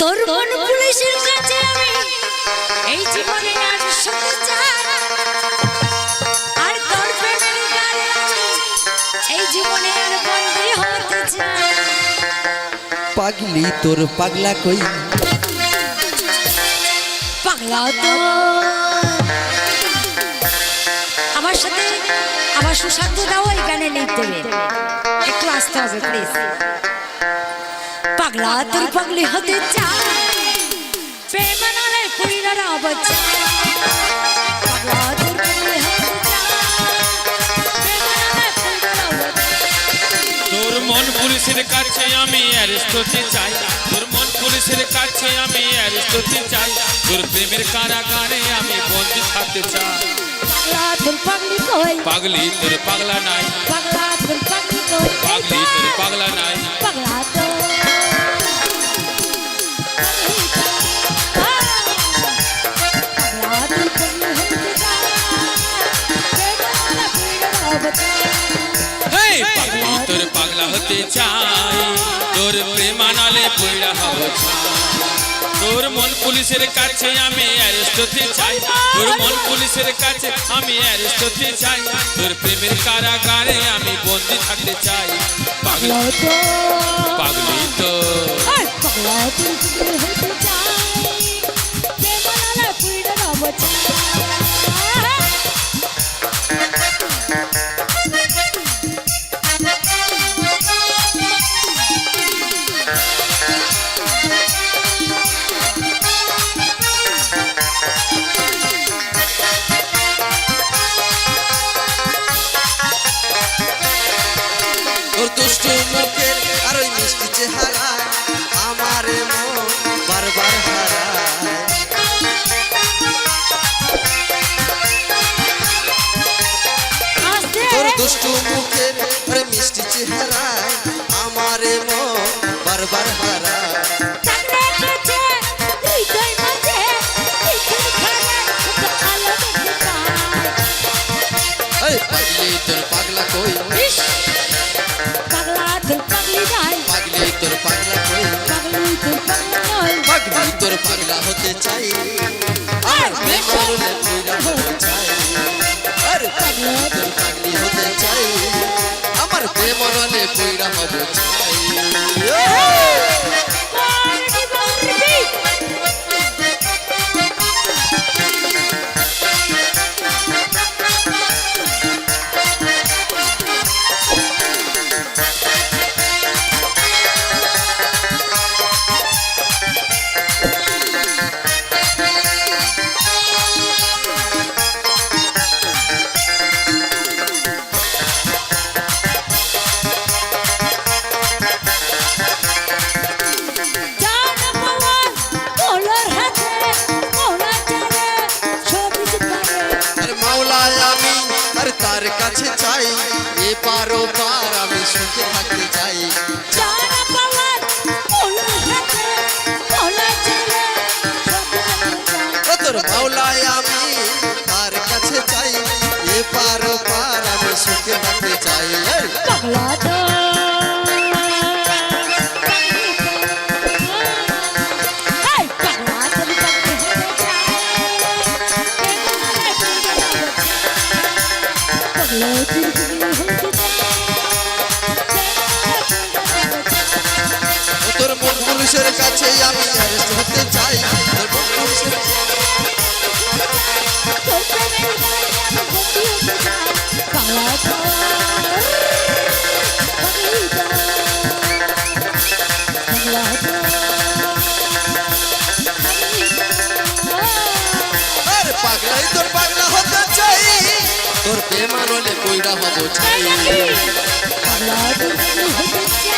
তোর মন পুলিশের কাছে আমি। এই জীবনে আর শুতে চাই আর তোর প্রেমের গানে আমি এই জীবনে আর বন্দী হতে চাই পাগলি তোর পাগলা কই? পাগলা তো। আমার সাথে আমার সুশান্ত দাও এই গানে একটু আসতে হবে প্লিজ পাগলা তোর পাগলি হতে চাই প্রেমানালে পুরিনার আবাজ পাগলা তোর পাগলি হতে চাই প্রেমানালে পুরিনার আওয়াজ তোর মন পুলিশের কাছে আমি অ্যারেস্ট হতে চাই তোর মন পুলিশের কাছে আমি অ্যারেস্ট হতে চাই তোর প্রেমের কারাগারে আমি বন্দি থাকতে চাই পাগলা তোর পাগলি কই পাগলি তোর পাগলা নাই পাগলা তোর পাগলি কই পাগলি তোর পাগলা নাই পাগলা তো পাগলি তোর পাগলা হতে চাই। তোর প্রেমানালে পড়া হব তোর মন পুলিশের কাছে আমি অ্যারেস্ট হতে চাই। তোর মন পুলিশের কাছে আমি অ্যারেস্ট হতে চাই। তোর প্রেমের কারাগারে আমি বন্দি থাকতে চাই। পাগলা পাগলি তো। তোর দুষ্টু মুখের আর ওই মিষ্টি চেহারা আমারে মন বারবার হারায়। তোর দুষ্টু মুখের আর মিষ্টি চেহারায় আমারে মন বারবার পাগলি তোর পাগলা কই? পাগলা তোর পাগলি তোর পাগলা কই? পাগলি তোর পাগলি নয় পাগলি তোর পাগলা হতে চাই। আর হতে চাই। আর পাগলি তোর পাগলি হতে চাই। আমার বেমরলে পুরা হতে চাই। এ পারো আমি সুখে থাকতে চাই। তোর মাওলায় আমি তার কাছে চাই এ পারো পার আমি সুখে থাকতে চাই। পাগলা তোর ও পুলিশের কাছে আমি অ্যারেস্ট হতে চাই। তোর পুলিশের তোর প্রেমের গানে আমি বন্দী হতে চাই পাগলা তো পাগলি তো পাগলা তো আর পাগলাই তোর পাগলা হতে চাই তোর বেমানলে কইরা হব চাই